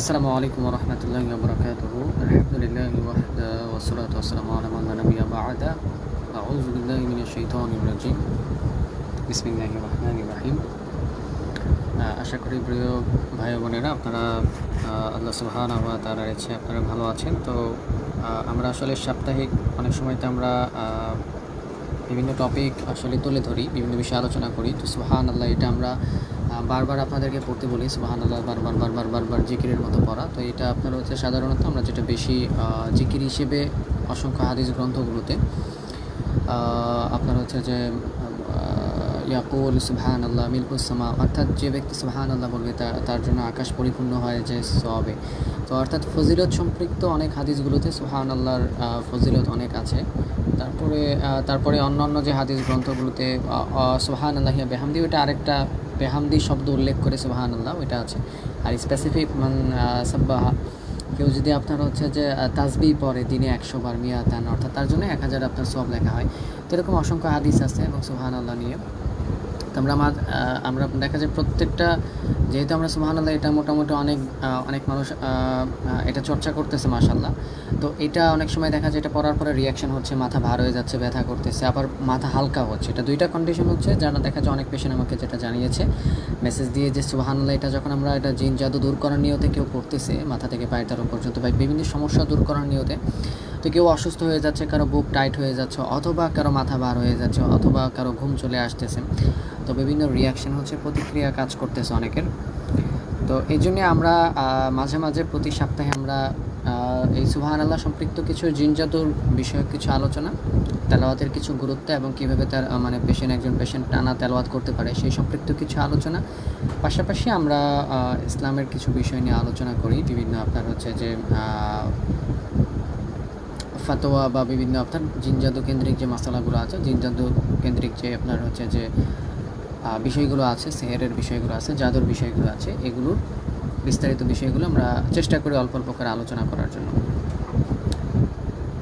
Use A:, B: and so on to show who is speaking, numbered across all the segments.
A: আসসালামু আলাইকুম রহমতুল্লাহ বরকাতুহ আলহামদুলিল্লাহ ওয়াহদা ওয়াসসালাতু ওয়াসসালামু আলা মান লা নাবিয়্যা বা'দা। আউযু বিল্লাহি মিনাশ শাইতানির রাজিম। বিসমিল্লাহির রহমানির রহিম। আশা করি প্রিয় ভাই বোনেরা আপনারা আল্লাহ সুবহানাহু ওয়া তাআলার ইচ্ছে আপনারা ভালো আছেন। তো আমরা আসলে সাপ্তাহিক অনেক সময়তে আমরা বিভিন্ন টপিক আসলে তুলে ধরি, বিভিন্ন বিষয়ে আলোচনা করি। তো সুহান আল্লাহ এটা আমরা বারবার আপনাদেরকে পড়তে বলি সুহান আল্লাহ বারবার বারবার বারবার জিকিরের মতো পড়া। তো এটা আপনার হচ্ছে সাধারণত আমরা যেটা বেশি জিকির হিসেবে অসংখ্য হাদিস গ্রন্থগুলোতে আপনার হচ্ছে যে ইয়াকুল সুবহান আল্লাহ মিলকুসামা অর্থাৎ যে ব্যক্তি সুবহান আল্লাহ বলবে তার জন্য আকাশ পরিপূর্ণ হয় যে সবে। তো অর্থাৎ ফজিলত সম্পৃক্ত অনেক হাদিসগুলোতে সুবহান আল্লাহর ফজিলত অনেক আছে। তারপরে তারপরে অন্য অন্য যে হাদিস গ্রন্থগুলোতে সুবহান আল্লাহ বেহামদি ওটা আরেকটা বেহামদি শব্দ উল্লেখ করে সুবাহান আল্লাহ ওইটা আছে। আর স্পেসিফিক সাব্বাহা। কেউ যদি আপনার হচ্ছে যে তাজবি পরে দিনে একশো বার মিয়া মিয়াতান, অর্থাৎ তার জন্য এক হাজার আপনার সব লেখা হয়। তো এরকম অসংখ্য হাদিস আছে এবং সুহান আল্লাহ নিয়ে তো আমরা আমরা দেখা যায় প্রত্যেকটা, যেহেতু আমরা সুবহান আল্লাহ এটা মোটামুটি অনেক অনেক মানুষ এটা চর্চা করতেছে মাশাল্লাহ তো এটা অনেক সময় দেখা যায় এটা পড়ার পরে রিয়াকশন হচ্ছে, মাথা ভার হয়ে যাচ্ছে, ব্যথা করতেছে, আবার মাথা হালকা হচ্ছে। এটা দুইটা কন্ডিশন হচ্ছে, যারা দেখা যায় অনেক পেশেন্ট আমাকে যেটা জানিয়েছে মেসেজ দিয়ে যে সুবহানাল্লাহ এটা যখন আমরা এটা জিন জাদু দূর করার নিয়তে কেউ করতেছে, মাথা থেকে পায়ের তারও পর্যন্ত বা বিভিন্ন সমস্যা দূর করার নিয়তে, তো কেউ অসুস্থ হয়ে যাচ্ছে, কারও বুক টাইট হয়ে যাচ্ছে, অথবা কারও মাথা ভার হয়ে যাচ্ছে, অথবা কারও ঘুম চলে আসতেছে। তো বিভিন্ন রিয়াকশন হচ্ছে, প্রতিক্রিয়া কাজ করতেছে অনেকের। তো এই জন্যে আমরা মাঝে মাঝে প্রতি সপ্তাহে আমরা এই সুহান আল্লাহ সম্পৃক্ত কিছু জিনজাতুর বিষয়ক কিছু আলোচনা, তেলাওয়াতের কিছু গুরুত্ব এবং কীভাবে তার মানে পেশেন্ট একজন পেশেন্ট টানা তেলাওয়াত করতে পারে সেই সম্পৃক্ত কিছু আলোচনা। পাশাপাশি আমরা ইসলামের কিছু বিষয় নিয়ে আলোচনা করি। বিভিন্ন আপনার হচ্ছে যে ফাতোয়া বা বিভিন্ন আপনার জিনজাদু কেন্দ্রিক যে মশলাগুলো আছে, জিনজাদু কেন্দ্রিক যে আপনার হচ্ছে যে বিষয়গুলো আছে, সেহেরের বিষয়গুলো আছে, জাদুর বিষয়গুলো আছে, এগুলোর বিস্তারিত বিষয়গুলো আমরা চেষ্টা করি অল্প অল্প করে আলোচনা করার জন্য।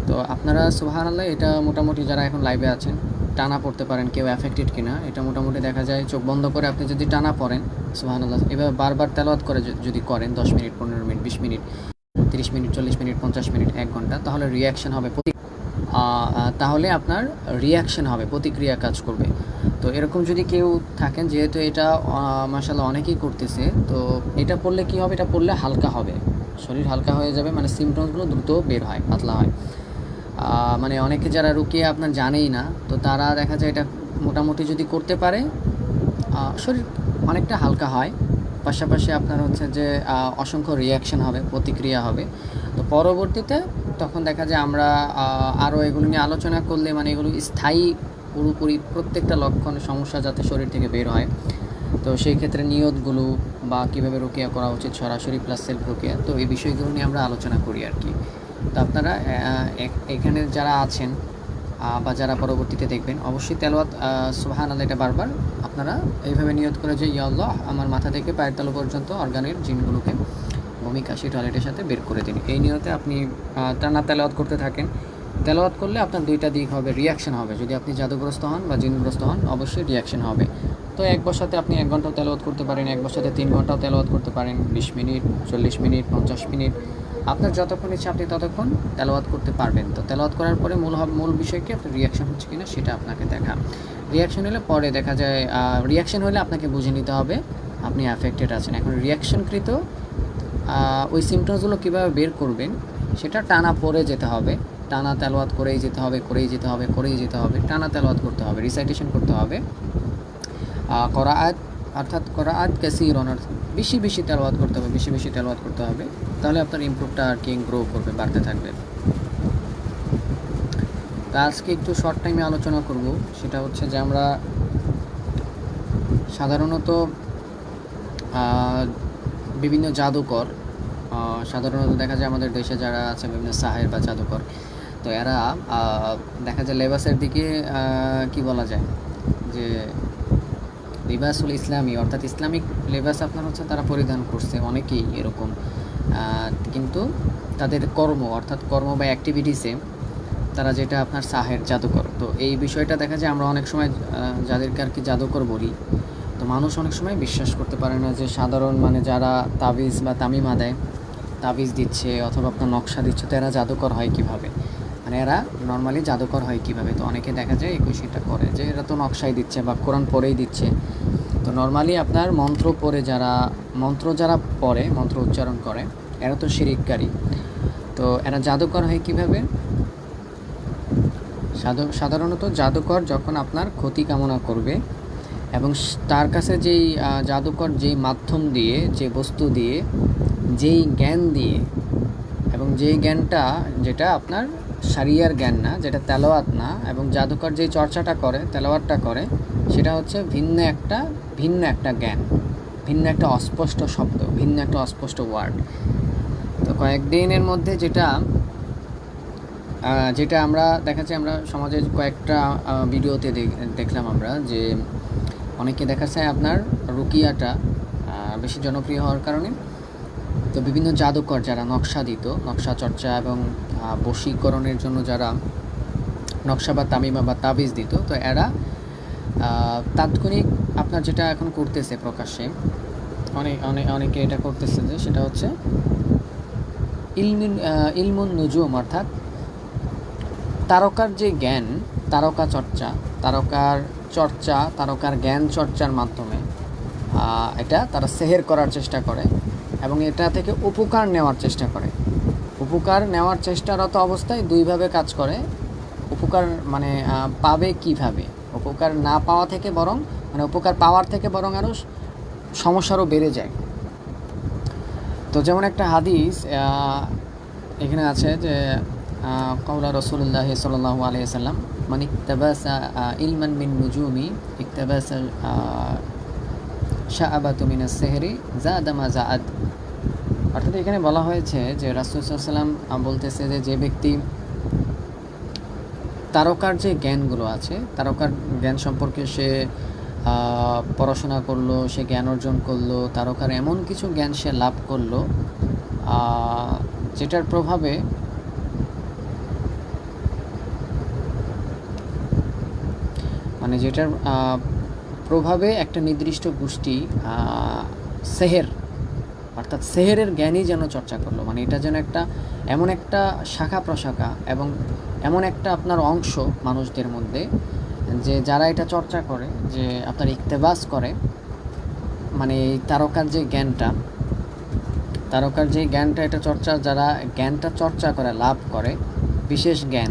A: তো আপনারা সুহান আল্লাহ এটা মোটামুটি যারা এখন লাইভে আছেন, টানা পড়তে পারেন কেউ অ্যাফেক্টেড কিনা, এটা মোটামুটি দেখা যায় চোখ বন্ধ করে আপনি যদি টানা পড়েন সুহান আল্লাহ এভাবে বারবার তেলাওয়াত করে যদি করেন, দশ মিনিট, পনেরো মিনিট, বিশ মিনিট, তিরিশ মিনিট, চল্লিশ মিনিট, পঞ্চাশ মিনিট, এক ঘণ্টা, তাহলে রিয়াকশন হবে প্রতি তাহলে আপনার রিয়াকশন হবে, প্রতিক্রিয়া কাজ করবে। তো এরকম যদি কেউ থাকেন, যেহেতু এটা মাসাল্লাহ অনেকেই করতেছে, তো এটা পড়লে কি হবে? এটা পড়লে হালকা হবে। শরীর হালকা হয়ে যাবে মানে সিমটমসগুলো দ্রুত বের হয়, পাতলা হয়। মানে অনেকে যারা রুকিয়ে আপনার জানেই না, তো তারা দেখা যায় এটা মোটামুটি যদি করতে পারে শরীর অনেকটা হালকা হয়। পাশাপাশি আপনার হচ্ছে যে অসংখ্য রিয়াকশন হবে, প্রতিক্রিয়া হবে। তো পরবর্তীতে তখন দেখা যায় আমরা আরও এগুলো নিয়ে আলোচনা করলে মানে এগুলো স্থায়ী পুরোপুরি প্রত্যেকটা লক্ষণ সমস্যা যাতে শরীর থেকে বের হয়। তো সেই ক্ষেত্রে নিয়তগুলো বা কীভাবে রোকেয়া করা উচিত সরাসরি প্লাস সেলফ রোকেয়া তো এই বিষয়গুলো নিয়ে আমরা আলোচনা করি আর কি। তো আপনারা এখানে যারা আছেন বা যারা পরবর্তীতে দেখবেন, অবশ্যই তেলওয়াত সুহান আল্লাহ এটা বারবার। আপনারা এইভাবে নিয়ত করে যে, ইয়া আল্লাহ, আমার মাথা থেকে পায়ের তালু পর্যন্ত অর্গানের জিনগুলোকে বমি কাশি টয়লেটের সাথে বের করে দিন। এই নিয়তে আপনি টানা তেলাওয়াত করতে থাকেন। তেলাওয়াত করলে আপনার দুইটা দিক হবে রিয়াকশন হবে। যদি আপনি জাদুগ্রস্ত হন বা জিনগ্রস্ত হন, অবশ্যই রিয়াকশন হবে। তো এক বসাতে আপনি এক ঘন্টাও তেলাওয়াত করতে পারেন, এক বসাতে তিন ঘন্টাও তেলাওয়াত করতে পারেন, বিশ মিনিট, চল্লিশ মিনিট, পঞ্চাশ মিনিট। আপনার যতক্ষণ ইচ্ছা আপনি ততক্ষণ তেলাওয়াত করতে পারবেন। তো তেলাওয়াত করার পরে মূল মূল বিষয় কি? আপনার রিয়াকশন হচ্ছে কিনা সেটা আপনাকে দেখা। রিয়াকশন হলে পরে দেখা যায় রিয়াকশন হলে আপনাকে বুঝে নিতে হবে, আপনি অ্যাফেক্টেড আছেন। এখন রিয়াকশনকৃত ওই সিমটমসগুলো কীভাবে বের করবেন, সেটা টানা পরে যেতে হবে। টানা তেলাওয়াত করেই যেতে হবে, করেই যেতে হবে, করেই যেতে হবে, টানা তেলাওয়াত করতে হবে রিসাইটেশন করতে হবে। করাআত, অর্থাৎ করাআত ক্যাসিরন বেশি বেশি তেলাওয়াত করতে হবে, বেশি বেশি তেলাওয়াত করতে হবে, তাহলে আপনার ইমপ্রুভটা আর কি গ্রো করবে, বাড়তে থাকবে। তা আজকে একটু শর্ট টাইমে আলোচনা করব, সেটা হচ্ছে যে আমরা সাধারণত বিভিন্ন জাদুকর সাধারণত দেখা যায় আমাদের দেশে যারা আছে বিভিন্ন সাহের বা জাদুকর তো এরা দেখা যায় লেবাসের দিকে কি বলা যায়, যে লিবাসুল ইসলামী, অর্থাৎ ইসলামিক লেবাস আপনার হচ্ছে তারা পরিধান করছে অনেকেই এরকম। কিন্তু তাদের কর্ম, অর্থাৎ কর্ম বা অ্যাক্টিভিটিসে তারা যেটা আপনার সাহের, জাদুকর। তো এই বিষয়টা দেখা যায় আমরা অনেক সময় যাদেরকে আর কি জাদুকর বলি, তো মানুষ অনেক সময় বিশ্বাস করতে পারে না যে সাধারণ মানে যারা তাবিজ বা তামিমা দেয়, তাবিজ দিচ্ছে অথবা আপনার নকশা দিচ্ছে, তো এরা জাদুকর হয় কীভাবে? মানে এরা নর্মালি জাদুকর হয় কীভাবে? তো অনেকে দেখা যায় এই সেটা করে, যে এরা তো নকশাই দিচ্ছে বা কোরআন পরেই দিচ্ছে। তো নর্মালি আপনার মন্ত্র পড়ে যারা, মন্ত্র যারা পড়ে, মন্ত্র উচ্চারণ করে, এরা তো শিরিককারী। তো এরা জাদুকর হয় কীভাবে? সাধ- সাধারণত জাদুকর যখন আপনার ক্ষতি কামনা করবে এবং তার কাছে যেই জাদুকর যেই মাধ্যম দিয়ে, যে বস্তু দিয়ে, যেই জ্ঞান দিয়ে এবং যেই জ্ঞানটা, যেটা আপনার সারিয়ার জ্ঞান না, যেটা তেলাওয়াত না, এবং জাদুকর যেই চর্চাটা করে, তেলাওয়াতটা করে, সেটা হচ্ছে ভিন্ন একটা ভিন্ন একটা জ্ঞান, ভিন্ন একটা অস্পষ্ট শব্দ, ভিন্ন একটা অস্পষ্ট ওয়ার্ড তো কয়েকদিনের মধ্যে যেটা যেটা আমরা দেখাচ্ছি, আমরা সমাজের কয়েকটা ভিডিওতে দেখ- দেখলাম আমরা যে অনেকে দেখাচ্ছে আপনার রুকিয়াটা বেশি জনপ্রিয় হওয়ার কারণে। তো বিভিন্ন জাদুকর যারা নকশা দিত নকশা চর্চা এবং বশীকরণের জন্য যারা নকশা বা তামিমা বা তাবিজ দিত, তো এরা তাৎক্ষণিক আপনার যেটা এখন করতেছে প্রকাশ্যে, অনেক অনেক, অনেকে এটা করতেছে যে সেটা হচ্ছে ইলমিন ইলমুন নুজুম অর্থাৎ তারকার যে জ্ঞান, তারকা চর্চা, তারকার চর্চা, তারকার জ্ঞান চর্চার মাধ্যমে এটা তারা সেহের করার চেষ্টা করে এবং এটা থেকে উপকার নেওয়ার চেষ্টা করে। উপকার নেওয়ার চেষ্টারত অবস্থায় দুইভাবে কাজ করে। উপকার মানে পাবে কীভাবে? উপকার না পাওয়া থেকে বরং মানে উপকার পাওয়ার থেকে বরং আরও সমস্যারও বেড়ে যায়। তো যেমন একটা হাদিস এখানে আছে যে কওলা রসুল্লাহ সাল্লাহ আলিয়াল্লাম মানে ইকতাবাস ইলমান মিন নুজুমি, ইকতাবাসা শাহাবাতু মিনা সেহরি জাদামা জাআদ অর্থাৎ এখানে বলা হয়েছে যে রাসুলসাল্লাম বলতেছে যে যে ব্যক্তি তারকার যে জ্ঞানগুলো আছে, তারকার জ্ঞান সম্পর্কে সে পড়াশোনা করল, সে জ্ঞান অর্জন করল, তারকার এমন কিছু জ্ঞান সে লাভ করল যেটার প্রভাবে মানে যেটার প্রভাবে একটা নির্দিষ্ট গোষ্ঠী সেহের অর্থাৎ সেহেরের জ্ঞানই যেন চর্চা করল মানে এটা যেন একটা এমন একটা শাখা প্রশাখা এবং এমন একটা আপনার অংশ মানুষদের মধ্যে যে যারা এটা চর্চা করে, যে আপনার ইকতেবাস করে। মানে এই তারকার যে জ্ঞানটা, তারকার যে জ্ঞানটা, এটা চর্চা, যারা জ্ঞানটা চর্চা করে, লাভ করে, বিশেষ জ্ঞান,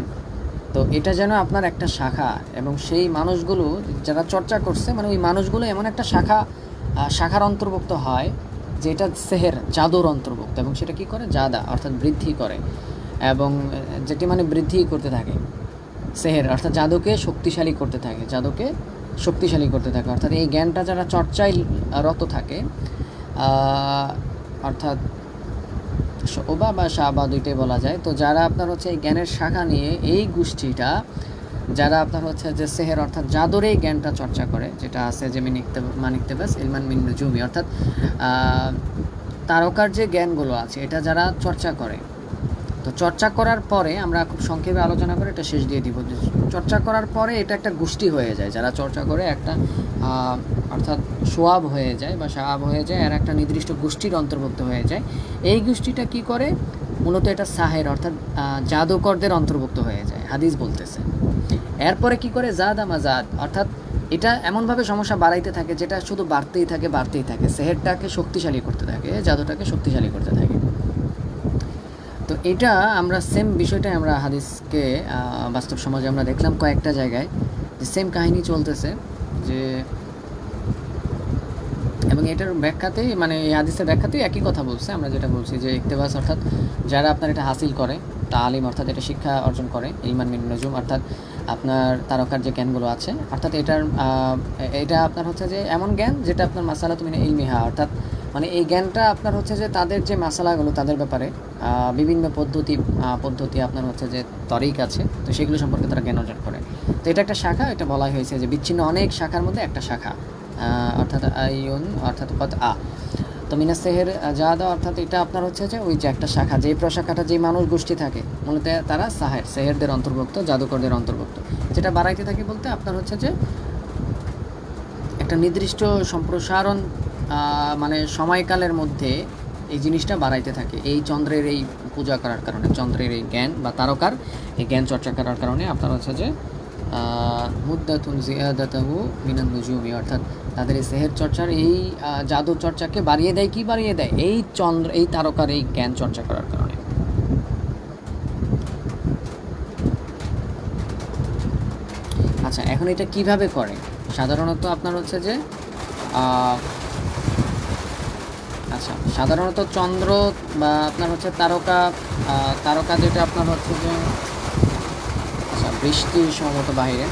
A: তো এটা যেন আপনার একটা শাখা এবং সেই মানুষগুলো যারা চর্চা করছে মানে ওই মানুষগুলো এমন একটা শাখা শাখার অন্তর্ভুক্ত হয় যেটা সেহের, জাদুর অন্তর্ভুক্ত এবং সেটা কি করে? জাদা, অর্থাৎ বৃদ্ধি করে। এবং যেটি মানে বৃদ্ধি করতে থাকে। সেহের, অর্থাৎ জাদুকে শক্তিশালী করতে থাকে। জাদুকে শক্তিশালী করতে থাকে। অর্থাৎ এই জ্ঞানটা যারা চর্চায় রত থাকে অর্থাৎ ওবা বা শাহবা দুইটাই বলা যায়, তো যারা আপনার হচ্ছে এই জ্ঞানের শাখা নিয়ে এই গোষ্ঠীটা যারা আপনার হচ্ছে যে সেহের, অর্থাৎ জাদুর এই জ্ঞানটা চর্চা করে, যেটা আছে যে মিনিকতে মানিকতেবাস ইলমান মিন জুমি অর্থাৎ তারকার যে জ্ঞানগুলো আছে, এটা যারা চর্চা করে, তো চর্চা করার পরে আমরা খুব সংক্ষেপে আলোচনা করে এটা শেষ দিয়ে দিব। চর্চা করার পরে এটা একটা গোষ্ঠী হয়ে যায়, যারা চর্চা করে একটা অর্থাৎ সোয়াব হয়ে যায় বা সাহাব হয়ে যায়, আর একটা নির্দিষ্ট গোষ্ঠীর অন্তর্ভুক্ত হয়ে যায়। এই গোষ্ঠীটা কি করে? মূলত এটা সাহের, অর্থাৎ জাদুকরদের অন্তর্ভুক্ত হয়ে যায়, হাদিস বলতেছে। এরপরে কি করে? জাদ আমা জাদ। অর্থাৎ এটা এমনভাবে সমস্যা বাড়াইতে থাকে যেটা শুধু বাড়তেই থাকে বাড়তেই থাকে। সেহেরটাকে শক্তিশালী করতে থাকে, জাদুটাকে শক্তিশালী করতে থাকে। তো এটা আমরা সেম বিষয়টাই আমরা হাদিসকে বাস্তব সমাজে আমরা দেখলাম কয়েকটা জায়গায় যে সেম কাহিনী চলতেছে যে এবং এটার ব্যাখ্যাতেই মানে এই হাদিসের ব্যাখ্যাতেই একই কথা বলছে। আমরা যেটা বলছি যে ইকতেবাস অর্থাৎ যারা আপনার এটা হাসিল করে, তালিম অর্থাৎ এটা শিক্ষা অর্জন করে, ইলমান মিন নজুম, অর্থাৎ আপনার তারকার যে জ্ঞানগুলো আছে, অর্থাৎ এটার এটা আপনার হচ্ছে যে এমন জ্ঞান যেটা আপনার মাসালা তুমি ইলমিহা, অর্থাৎ মানে এই জ্ঞানটা আপনার হচ্ছে যে তাদের যে মাসালাগুলো তাদের ব্যাপারে বিভিন্ন পদ্ধতি পদ্ধতি আপনার হচ্ছে যে তরিক আছে, তো সেগুলো সম্পর্কে তারা জ্ঞান অর্জন করে। তো এটা একটা শাখা, এটা বলা হয়েছে যে বিচ্ছিন্ন অনেক শাখার মধ্যে একটা শাখা অর্থাৎ আইন অর্থাৎ পদ আ। তো মিনাস সেহের জাদা অর্থাৎ এটা আপনার হচ্ছে যে ওই যে একটা শাখা যে প্রশাখাটা যে মানুষ গোষ্ঠী থাকে, মূলত তারা সাহের, সেহেরদের অন্তর্ভুক্ত, জাদুকরদের অন্তর্ভুক্ত। যেটা বাড়াইতে থাকে বলতে আপনার হচ্ছে যে একটা নির্দিষ্ট সম্প্রসারণ মানে সময়কালের মধ্যে এই জিনিসটা বাড়াইতে থাকে। এই চন্দ্রের এই পূজা করার কারণে, চন্দ্রের এই জ্ঞান বা তারকার এই জ্ঞান চর্চা করার কারণে আপনার হচ্ছে যে মুদ্দাতুন জিয়াদাতাহু মিনান নুজুমি, অর্থাৎ তাদের এই সেহের চর্চার এই জাদু চর্চাকে বাড়িয়ে দেয় কি বাড়িয়ে দেয়? এই চন্দ্র, এই তারকার এই জ্ঞান চর্চা করার কারণে। আচ্ছা এখন এটা কীভাবে করে? সাধারণত আপনার হচ্ছে যে আচ্ছা সাধারণত চন্দ্র বা আপনার হচ্ছে তারকা তারকা যেটা আপনার হচ্ছে যে বৃষ্টি সম্ভবত বাইরে।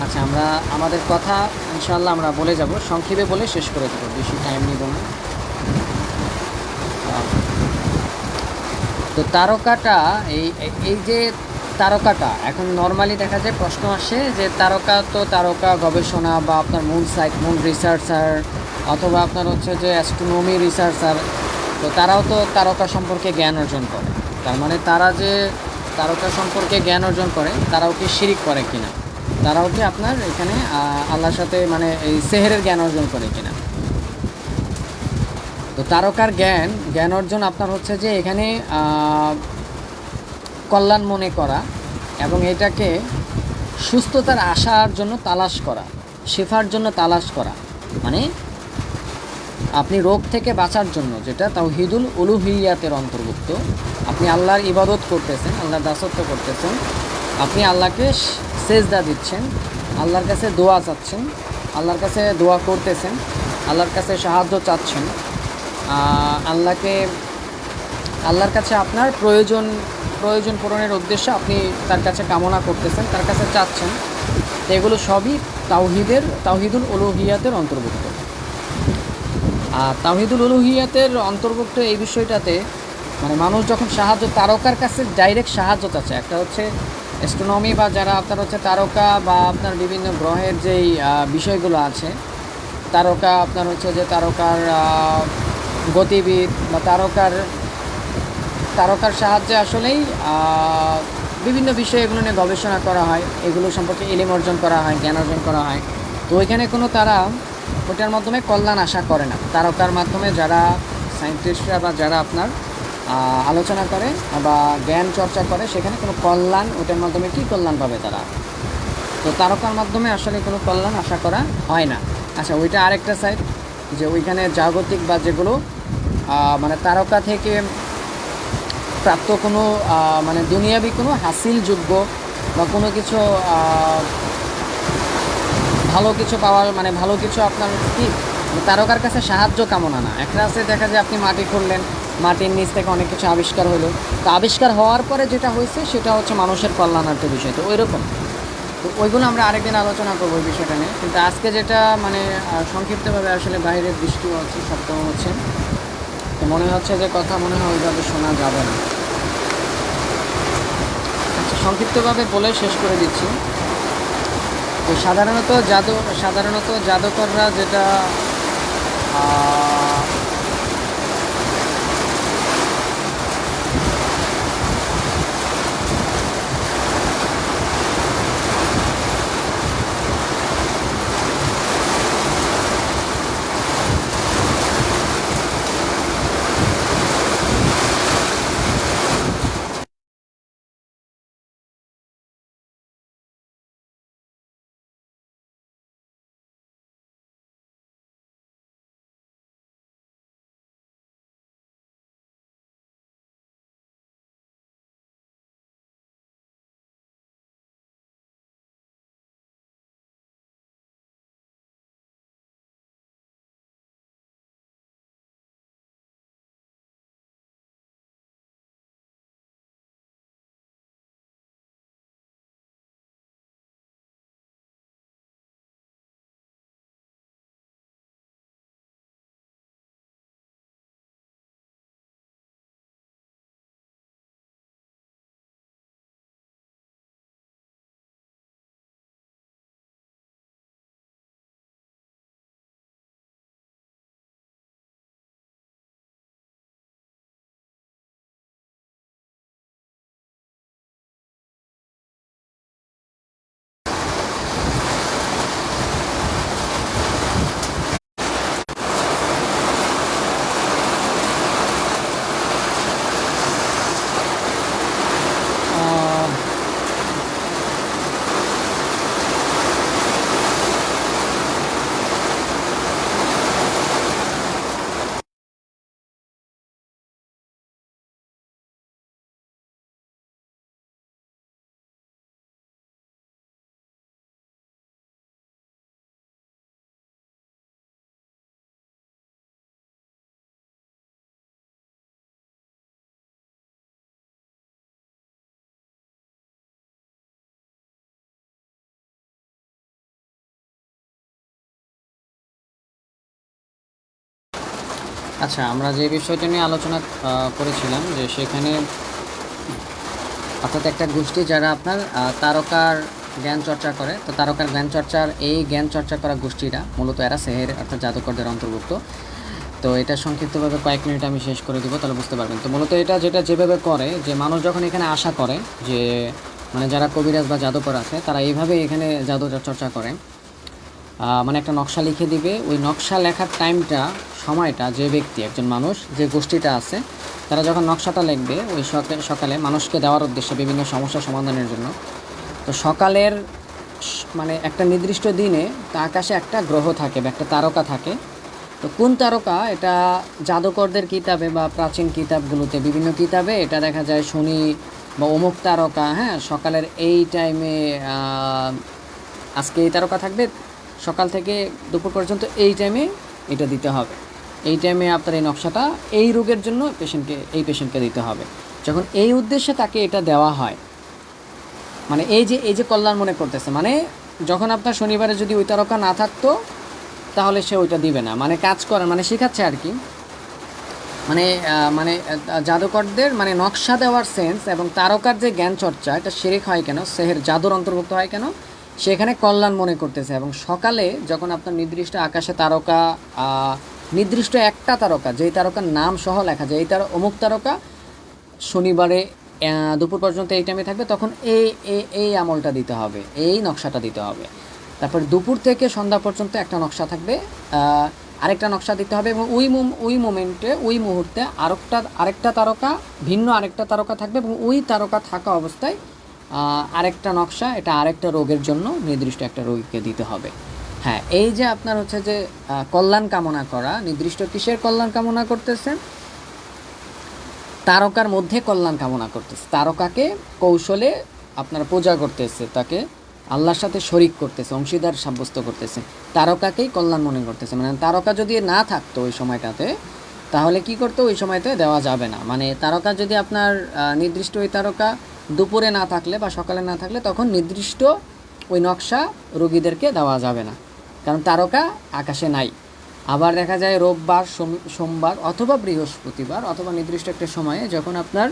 A: আচ্ছা আমরা, আমাদের কথা ইনশাল্লাহ আমরা বলে যাব। সংক্ষেপে বলে শেষ করে দেবো, বেশি টাইম নিব না। তো তারকাটা, এই, এই- যে তারকাটা, এখন নর্মালি দেখা যায় প্রশ্ন আসে যে তারকা তো তারকা, গবেষণা বা আপনার মুন সাইট মুন রিসার্চার অথবা আপনার হচ্ছে যে অ্যাস্ট্রোনমি রিসার্চার তো তারাও তো তারকা সম্পর্কে জ্ঞান অর্জন করে। তার মানে তারা যে তারকা সম্পর্কে জ্ঞান অর্জন করে, তারাও কি শিরিক করে কিনা? তারাও কি আপনার এখানে আল্লাহর সাথে মানে এই সেহেরের জ্ঞান অর্জন করে কিনা? তো তারকার জ্ঞান জ্ঞান অর্জন আপনার হচ্ছে যে এখানে কল্যাণ মনে করা এবং এটাকে সুস্থতার আশার জন্য তালাশ করা, শেফার জন্য তালাশ করা। মানে আপনি রোগ থেকে বাঁচার জন্য, যেটা তাওহিদুল উলুহিয়াতের অন্তর্ভুক্ত, আপনি আল্লাহর ইবাদত করতেছেন, আল্লাহর দাসত্ব করতেছেন, আপনি আল্লাহকে সেজদা দিচ্ছেন, আল্লাহর কাছে দোয়া চাচ্ছেন, আল্লাহর কাছে দোয়া করতেছেন, আল্লাহর কাছে সাহায্য চাচ্ছেন আল্লাহকে, আল্লাহর কাছে আপনার প্রয়োজন প্রয়োজন পূরণের উদ্দেশ্যে আপনি তার কাছে কামনা করতেছেন, তার কাছে চাচ্ছেন এগুলো সবই তাওহিদের, তাওহিদুল উলুহিয়াতের অন্তর্ভুক্ত। আর তাওহিদুল উলুহিয়াতের অন্তর্ভুক্ত এই বিষয়টাতে মানে মানুষ যখন সাহায্য, তারকার কাছে ডাইরেক্ট সাহায্য চাচ্ছে। একটা হচ্ছে অ্যাস্ট্রোনমি বা যারা আপনার হচ্ছে তারকা বা আপনার বিভিন্ন গ্রহের যেই বিষয়গুলো আছে, তারকা আপনার হচ্ছে যে তারকার গতিবিদ বা তারকার তারকার সাহায্যে আসলেই বিভিন্ন বিষয়ে এগুলো নিয়ে গবেষণা করা হয়। এগুলো সম্পর্কে এলিম অর্জন করা হয়, জ্ঞান অর্জন করা হয়। তো ওইখানে কোনো তারা ওটার মাধ্যমে কল্যাণ আশা করে না। তারকার মাধ্যমে যারা সায়েন্টিস্টরা বা যারা আপনার আলোচনা করে বা জ্ঞান চর্চা করে, সেখানে কোনো কল্যাণ, ওটার মাধ্যমে কী কল্যাণ পাবে তারা? তো তারকার মাধ্যমে আসলে কোনো কল্যাণ আশা করা হয় না। আচ্ছা ওইটা আরেকটা সাইড যে ওইখানে জাগতিক বা যেগুলো মানে তারকা থেকে প্রাপ্ত কোনো মানে দুনিয়াবি কোনো হাসিলযোগ্য বা কোনো কিছু ভালো কিছু পাওয়ার মানে ভালো কিছু আপনার কি, তারকার কাছে সাহায্য কামনা না। একটা আছে, দেখা যায় আপনি মাটি খুঁড়লেন, মাটির নিচ থেকে অনেক কিছু আবিষ্কার হলো তো আবিষ্কার হওয়ার পরে যেটা হয়েছে, সেটা হচ্ছে মানুষের কল্যাণার্থ বিষয়। তো ওই রকম তো ওইগুলো আমরা আরেকদিন আলোচনা করব ওই বিষয়টা নিয়ে। কিন্তু আজকে যেটা মানে সংক্ষিপ্তভাবে আসলে বাইরের বৃষ্টি হচ্ছে সপ্তাহ হচ্ছে, তো মনে হচ্ছে যে কথা মনে হয় ওইভাবে শোনা যাবে না। আচ্ছা সংক্ষিপ্তভাবে বলে শেষ করে দিচ্ছি। সাধারণত জাদু সাধারণত জাদুকররা যেটা আচ্ছা আমরা যে বিষয়টা নিয়ে আলোচনা করেছিলাম যে সেখানে অর্থাৎ একটা গোষ্ঠী যারা আপনার তারকার জ্ঞান চর্চা করে, তো তারকার জ্ঞান চর্চার, এই জ্ঞান চর্চা করা গোষ্ঠীরা মূলত এরা সেহের অর্থাৎ জাদুকরদের অন্তর্ভুক্ত। তো এটা সংক্ষিপ্তভাবে কয়েক মিনিট আমি শেষ করে দিব, তাহলে বুঝতে পারবেন। তো মূলত এটা যেটা যেভাবে করে, যে মানুষ যখন এখানে আশা করে যে মানে যারা কবিরাজ বা জাদুকর আছে, তারা এইভাবে এখানে জাদু চর্চা করে। মানে একটা নকশা লিখে দিবে। ওই নকশা লেখার টাইমটা, সময়টা যে ব্যক্তি, একজন মানুষ, যে গোষ্ঠীটা আছে, তারা যখন নকশাটা লিখবে, ওই সকালে সকালে মানুষকে দেওয়ার উদ্দেশ্যে বিভিন্ন সমস্যা সমাধানের জন্য। তো সকালের মানে একটা নির্দিষ্ট দিনে তা আকাশে একটা গ্রহ থাকে বা একটা তারকা থাকে। তো কোন তারকা? এটা জাদুকরদের কিতাবে বা প্রাচীন কিতাবগুলোতে বিভিন্ন কিতাবে এটা দেখা যায় শনি বা অমুক তারকা হ্যাঁ সকালের এই টাইমে আজকে এই তারকা থাকবে সকাল থেকে দুপুর পর্যন্ত এই টাইমে এটা দিতে হবে। এই টাইমে আপনার এই নকশাটা এই রোগের জন্য পেশেন্টকে এই পেশেন্টকে দিতে হবে। যখন এই উদ্দেশ্যে তাকে এটা দেওয়া হয় মানে এই যে এই যে কল্যাণ মনে করতেছে মানে যখন আপনার শনিবারে যদি ওই তারকা না থাকতো, তাহলে সে ওইটা দিবে না। মানে কাজ করে মানে শেখাচ্ছে আর কি। মানে মানে জাদুকরদের মানে নকশা দেওয়ার সেন্স এবং তারকার যে জ্ঞান চর্চা, এটা শিরিক হয় কেন? সেহের জাদুর অন্তর্ভুক্ত হয় কেন? সেখানে কল্যাণ মনে করতেছে এবং সকালে যখন আপনার নির্দিষ্ট আকাশে তারকা নির্দিষ্ট একটা তারকা, যেই তারকার নাম সহ লেখা যায়, এই তার, অমুক তারকা শনিবারে দুপুর পর্যন্ত এই টাইমে থাকবে, তখন এই এই- আমলটা দিতে হবে, এই নকশাটা দিতে হবে। তারপর দুপুর থেকে সন্ধ্যা পর্যন্ত একটা নকশা থাকবে আরেকটা নকশা দিতে হবে এবং ওই ওই মোমেন্টে, ওই মুহূর্তে আরেকটা আরেকটা তারকা, ভিন্ন আরেকটা তারকা থাকবে এবং ওই তারকা থাকা অবস্থায় আরেকটা নকশা, এটা আরেকটা রোগের জন্য নির্দিষ্ট একটা রোগীকে দিতে হবে। হ্যাঁ এই যে আপনার হচ্ছে যে কল্যাণ কামনা করা, নির্দিষ্ট কিসের কল্যাণ কামনা করতেছেন? তারকার মধ্যে কল্যাণ কামনা করতেছে। তারকাকে কৌশলে আপনার পূজা করতেছে, তাকে আল্লাহর সাথে শরিক করতেছে, অংশীদার সাব্যস্ত করতেছে। তারকাকেই কল্যাণ মনে করতেছে। মানে তারকা যদি না থাকতো ওই সময়টাতে, তাহলে কি করতো? ওই সময়তে দেওয়া যাবে না। মানে তারকা যদি আপনার নির্দিষ্ট ওই তারকা দুপুরে না থাকলে বা সকালে না থাকলে তখন নির্দিষ্ট ওই নকশা রোগীদেরকে দেওয়া যাবে না। কারণ তারকা আকাশে নাই। আবার দেখা যায় রোববার সোমবার অথবা বৃহস্পতিবার অথবা নির্দিষ্ট একটা সময়ে যখন আপনার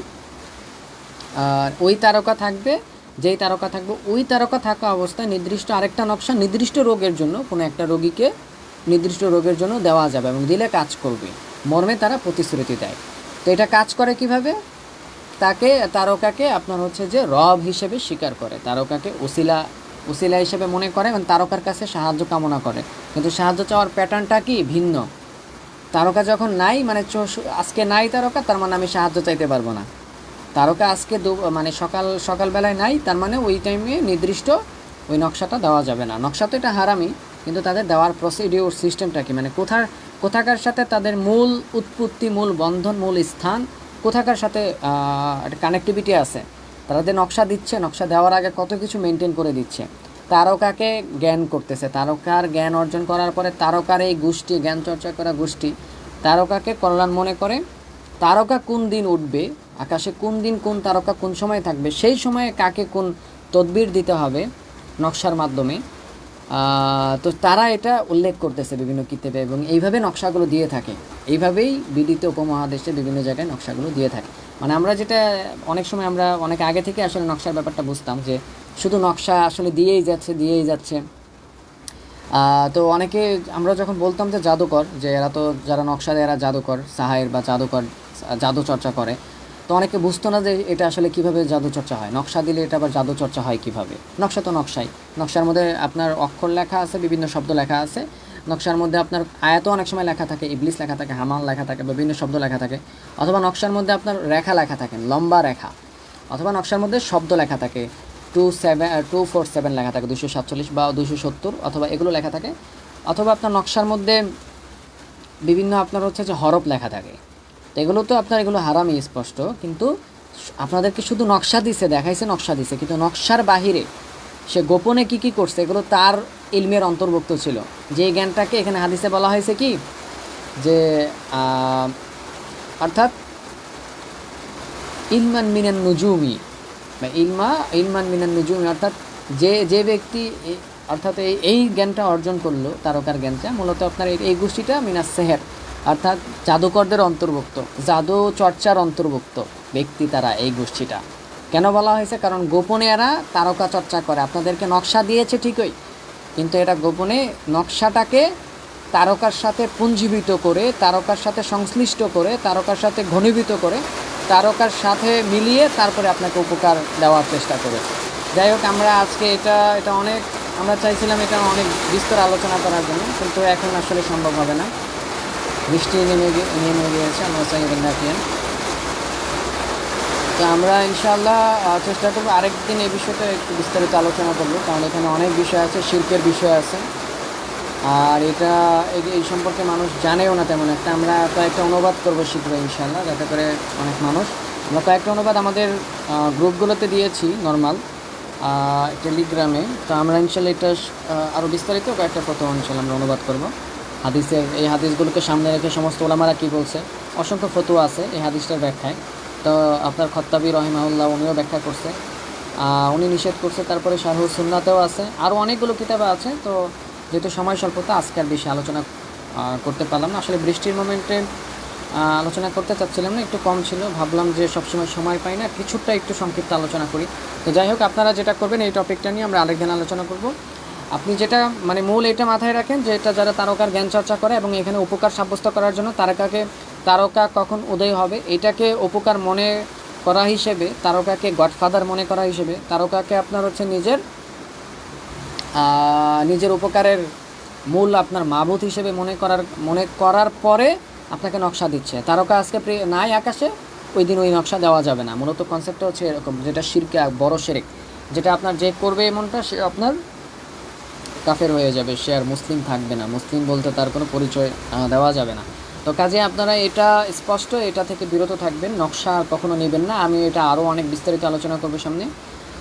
A: ওই তারকা থাকবে, যেই তারকা থাকবে, ওই তারকা থাকা অবস্থায় নির্দিষ্ট আরেকটা নকশা নির্দিষ্ট রোগের জন্য, কোনো একটা রোগীকে নির্দিষ্ট রোগের জন্য দেওয়া যাবে এবং দিলে কাজ করবে। মর্মে তারা প্রতিশ্রুতি দেয়। তো এটা কাজ করে কীভাবে? তাকে, তারকাকে আপনার হচ্ছে যে রব হিসেবে স্বীকার করে। তারকাকে ওসিলা ওসিলা হিসেবে মনে করে এবং তারকার কাছে সাহায্য কামনা করে। কিন্তু সাহায্য চাওয়ার প্যাটার্নটা কি? ভিন্ন। তারকা যখন নাই মানে আজকে নাই তারকা, তার মানে আমি সাহায্য চাইতে পারব না। তারকা আজকে দু মানে সকাল, সকালবেলায় নাই, তার মানে ওই টাইমে নির্দিষ্ট ওই নকশাটা দেওয়া যাবে না। নকশা তো এটা হারামি, কিন্তু তাদের দেওয়ার প্রসিডিওর সিস্টেমটা কি? মানে কোথার, কোথাকার সাথে তাদের মূল উৎপত্তি, মূল বন্ধন, মূল স্থান কোথাকার সাথে একটা কানেক্টিভিটি আছে, তারা যে নকশা দিচ্ছে, নকশা দেওয়ার আগে কত কিছু মেনটেন করে দিচ্ছে। তারকাকে জ্ঞান করতেছে, তারকার জ্ঞান অর্জন করার পরে তারকার এই গোষ্ঠী, জ্ঞান চর্চা করা গোষ্ঠী, তারকাকে কল্যাণ মনে করে, তারকা কোন দিন উঠবে, আকাশে কোন দিন কোন তারকা কোন সময় থাকবে, সেই সময়ে কাকে কোন তদবির দিতে হবে নকশার মাধ্যমে তো তারা এটা উল্লেখ করতেছে বিভিন্ন কিতাবে এবং এইভাবে নকশাগুলো দিয়ে থাকে। এইভাবেই বিদিত উপমহাদেশে বিভিন্ন জায়গায় নকশাগুলো দিয়ে থাকে। মানে আমরা যেটা, অনেক সময় আমরা অনেক আগে থেকে আসলে নকশার ব্যাপারটা বুঝতাম যে শুধু নকশা আসলে দিয়েই যাচ্ছে দিয়েই যাচ্ছে। তো অনেকে, আমরা যখন বলতাম যে জাদুকর, যে এরা তো যারা নকশা দেয় এরা জাদুকর, সাহায়ের বা জাদুকর, জাদু চর্চা করে। তো অনেকে বুঝতো না যে এটা আসলে কীভাবে জাদু চর্চা হয়। নকশা দিলে এটা আবার জাদু চর্চা হয় কীভাবে? নকশা তো নকশাই। নকশার মধ্যে আপনার অক্ষর লেখা আছে, বিভিন্ন শব্দ লেখা আছে। নকশার মধ্যে আপনার আয়াতও অনেক সময় লেখা থাকে, ইবলিস লেখা থাকে, হামাল লেখা থাকে বিভিন্ন শব্দ লেখা থাকে, অথবা নকশার মধ্যে আপনার রেখা লেখা থাকে, লম্বা রেখা, অথবা নকশার মধ্যে শব্দ লেখা থাকে two seven two four seven লেখা থাকে দুশো সাতচল্লিশ বা দুশো সত্তর, অথবা এগুলো লেখা থাকে, অথবা আপনার নকশার মধ্যে বিভিন্ন আপনার হচ্ছে যে হরফ লেখা থাকে। তো এগুলো তো আপনার এগুলো হারামি স্পষ্ট, কিন্তু আপনাদেরকে শুধু নকশা দিছে, দেখাইছে নকশা দিছে, কিন্তু নকশার বাহিরে সে গোপনে কি কি করছে, এগুলো তার ইলমের অন্তর্ভুক্ত ছিল। যে জ্ঞানটাকে এখানে হাদিসে বলা হয়েছে কি? যে অর্থাৎ ইলমান মিনান নুজুমি ইলমা ইলমান মিনান নুজুমি, অর্থাৎ যে যে ব্যক্তি অর্থাৎ এই এই জ্ঞানটা অর্জন করল, তারকার জ্ঞানটা, মূলত আপনার এই এই গোষ্ঠীটা মিনাস সেহের, অর্থাৎ জাদুকরদের অন্তর্ভুক্ত, জাদু চর্চার অন্তর্ভুক্ত ব্যক্তি তারা এই গোষ্ঠীটা। কেন বলা হয়েছে? কারণ গোপনে এরা তারকা চর্চা করে। আপনাদেরকে নকশা দিয়েছে ঠিকই, কিন্তু এটা গোপনে নকশাটাকে তারকার সাথে পুঞ্জীভূত করে, তারকার সাথে সংশ্লিষ্ট করে, তারকার সাথে ঘনীভূত করে, তারকার সাথে মিলিয়ে তারপরে আপনাকে উপকার দেওয়ার চেষ্টা করে যাই হোক, আমরা আজকে এটা এটা অনেক, আমরা চাইছিলাম এটা অনেক বিস্তর আলোচনা করার জন্য, কিন্তু এখন আসলে সম্ভব হবে না। বৃষ্টি নেমে নেমে গিয়েছে, আমরা চাই রাখিয়েন আমরা ইনশাল্লাহ চেষ্টা করব আরেকদিন এই বিষয়টা একটু বিস্তারিত আলোচনা করব, কারণ এখানে অনেক বিষয় আছে, শিল্পের বিষয় আছে। আর এটা, এই- সম্পর্কে মানুষ জানেও না তেমন একটা, আমরা কয়েকটা অনুবাদ করব শীঘ্রই ইনশাল্লাহ যাতে করে অনেক মানুষ, আমরা কয়েকটা অনুবাদ আমাদের গ্রুপগুলোতে দিয়েছি, নর্মাল টেলিগ্রামে, তো আমরা ইনশাল্লাহ এটা আরও বিস্তারিত কয়েকটা প্রথম ইনশাল্লাহ আমরা অনুবাদ করব। হাদিসের, এই হাদিসগুলোকে সামনে রেখে সমস্ত ওলামারা কী বলছে? অসংখ্য ফতুয়া আছে এই হাদিসটার ব্যাখ্যায়। তো আপনার খত্তাবি রহিমাউল্লাহ উনিও ব্যাখ্যা করছে। উনি নিষেধ করছে, তারপরে শাহুর সুন্নাতেও আছে। আরও অনেকগুলো কিতাবে আছে, তো যেহেতু সময় স্বল্পতা, আজকে আর বেশি আলোচনা করতে পারলাম না। আসলে বৃষ্টির মোমেন্টে আলোচনা করতে চাচ্ছিলাম না, একটু কম ছিল। ভাবলাম যে সবসময় সময় পাই না, কিছুটা একটু সংক্ষিপ্ত আলোচনা করি। তো যাই হোক, আপনারা যেটা করবেন, এই টপিকটা নিয়ে আমরা আরেকদিন আলোচনা করব। আপনি যেটা মানে মূল এটা মাথায় রাখেন যে এটা যারা তারকার জ্ঞান চর্চা করে এবং এখানে উপকার সাব্যস্ত করার জন্য তারকাকে তারকা কখন উদয় হবে, এটাকে উপকার মনে করা হিসেবে, তারকাকে গডফাদার মনে করা হিসেবে, তারকাকে আপনার হচ্ছে নিজের নিজের উপকারের মূল আপনার মাবুত হিসেবে মনে করার মনে করার পরে আপনাকে নকশা দিচ্ছে। তারকা আজকে নাই আকাশে, ওই দিন ওই নকশা দেওয়া যাবে না। মূলত কনসেপ্টটা হচ্ছে এরকম, যেটা শিরকে বড় সেরেক যেটা আপনার যে করবে এমনটা, সে আপনার কাফের হয়ে যাবে, সে আর মুসলিম থাকবে না। মুসলিম বলতে তার কোনো পরিচয় দেওয়া যাবে না। তো কাজে আপনারা এটা স্পষ্ট, এটা থেকে বিরত থাকবেন, নকশা আর কখনো নেবেন না। আমি এটা আরও অনেক বিস্তারিত আলোচনা করব সামনে।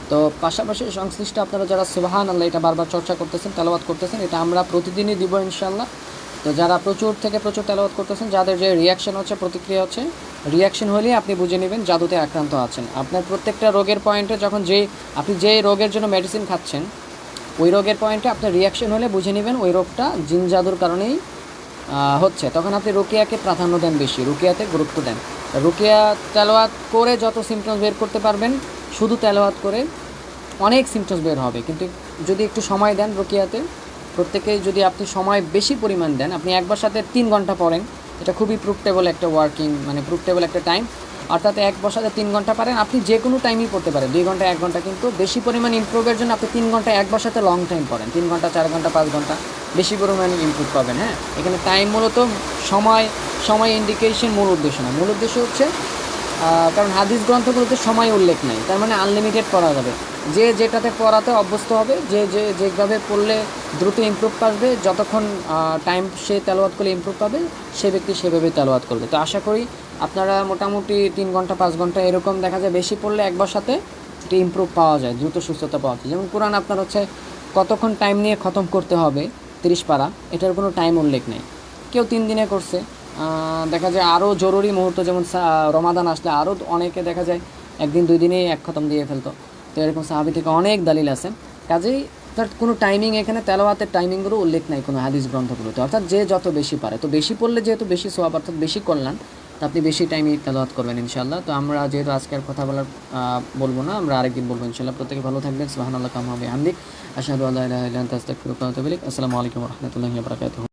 A: তো পাশাপাশি সংশ্লিষ্ট আপনারা যারা সুবাহান আল্লাহ এটা বারবার চর্চা করতেছেন, তেলাওয়াত করতেছেন, এটা আমরা প্রতিদিনই দিব ইনশাল্লাহ তো যারা প্রচুর থেকে প্রচুর তেলাওয়াত করতেছেন, যাদের যে রিয়াকশন হচ্ছে, প্রতিক্রিয়া হচ্ছে রিয়াকশন হলেই আপনি বুঝে নেবেন জাদুতে আক্রান্ত আছেন। আপনার প্রত্যেকটা রোগের পয়েন্টে যখন যেই আপনি যেই রোগের জন্য মেডিসিন খাচ্ছেন, ওই রোগের পয়েন্টে আপনার রিয়াকশন হলে বুঝে নেবেন ওই রোগটা জিন জাদুর কারণেই হচ্ছে, তখন আপনি রুকিয়াকে প্রাধান্য দেন বেশি, রুকিয়াতে গুরুত্ব দেন। রুকিয়া তেলোয়াত করে যত সিমটমস বের করতে পারবেন, শুধু তেলাওয়াত করে অনেক সিমটমস বের হবে। কিন্তু যদি একটু সময় দেন রুকিয়াতে প্রত্যেকে যদি আপনি সময় বেশি পরিমাণ দেন, আপনি একবার সাথে তিন ঘণ্টা পড়েন, এটা খুবই প্রুফটেবল একটা ওয়ার্কিং মানে প্রুফটেবল একটা টাইম অর্থাৎ এক বসাতে তিন ঘণ্টা পারেন, আপনি যে কোনো টাইমই পড়তে পারেন। দুই ঘণ্টা, এক ঘণ্টা, কিন্তু বেশি পরিমাণ ইমপ্রুভের জন্য আপনি তিন ঘণ্টা এক বসাতে লং টাইম পড়েন। তিন ঘণ্টা, চার ঘণ্টা, পাঁচ ঘণ্টা। বেশি পরিমাণে ইমপ্রুভ পাবেন হ্যাঁ? এখানে টাইম মূলত সময় সময় ইন্ডিকেশন মূল উদ্দেশ্য না। মূল উদ্দেশ্য হচ্ছে কারণ হাদিস গ্রন্থগুলোতে সময় উল্লেখ নেই। তার মানে আনলিমিটেড পড়া যাবে। যে যেটাতে পড়াতে অভ্যস্ত হবে, যে যে, যেভাবে পড়লে দ্রুত ইমপ্রুভ পাবে যতক্ষণ টাইম সে তেলাওয়াত করলে ইমপ্রুভ পাবে, সে ব্যক্তি সেভাবে তেলাওয়াত করবে। তো আশা করি আপনারা মোটামুটি তিন ঘণ্টা, পাঁচ ঘণ্টা এরকম দেখা যায়, বেশি পড়লে একবার সাথে একটি ইমপ্রুভ পাওয়া যায়, দ্রুত সুস্থতা পাওয়া যায়। যেমন কোরআন আপনার হচ্ছে কতক্ষণ টাইম নিয়ে খতম করতে হবে তিরিশ পারা, এটার কোনো টাইম উল্লেখ নেই। কেউ তিন দিনে করছে। দেখা যায় আরও জরুরি মুহূর্ত, যেমন রমাদান আসলে আরও অনেকে দেখা যায় একদিন দুই দিনেই এক খতম দিয়ে ফেলতো। তো এরকম সাহাবি থেকে অনেক দালিল আছে। কাজেই তার কোনো টাইমিং এখানে তেলাওয়াতের টাইমিংগুলো উল্লেখ নাই কোনো হাদিস গ্রন্থগুলোতে। অর্থাৎ যে যত বেশি পারে, তো বেশি পড়লে যেহেতু বেশি সোয়াব, অর্থাৎ বেশি করলেন তো আপনি বেশি টাইমই তেলাওয়াত করবেন ইনশাল্লাহ তো আমরা যেহেতু আজকে আর কথা বলার বলব না, আমরা আরেকদিন বলব ইনশাল্লাহ প্রত্যেকে ভালো থাকবেন। হামদিক আশহাদু আল্লাহ আস্তাগফিরুকা ওয়া আতুবু ইলাইক। আসসালামু আলাইকুম রহমতুল্লাহ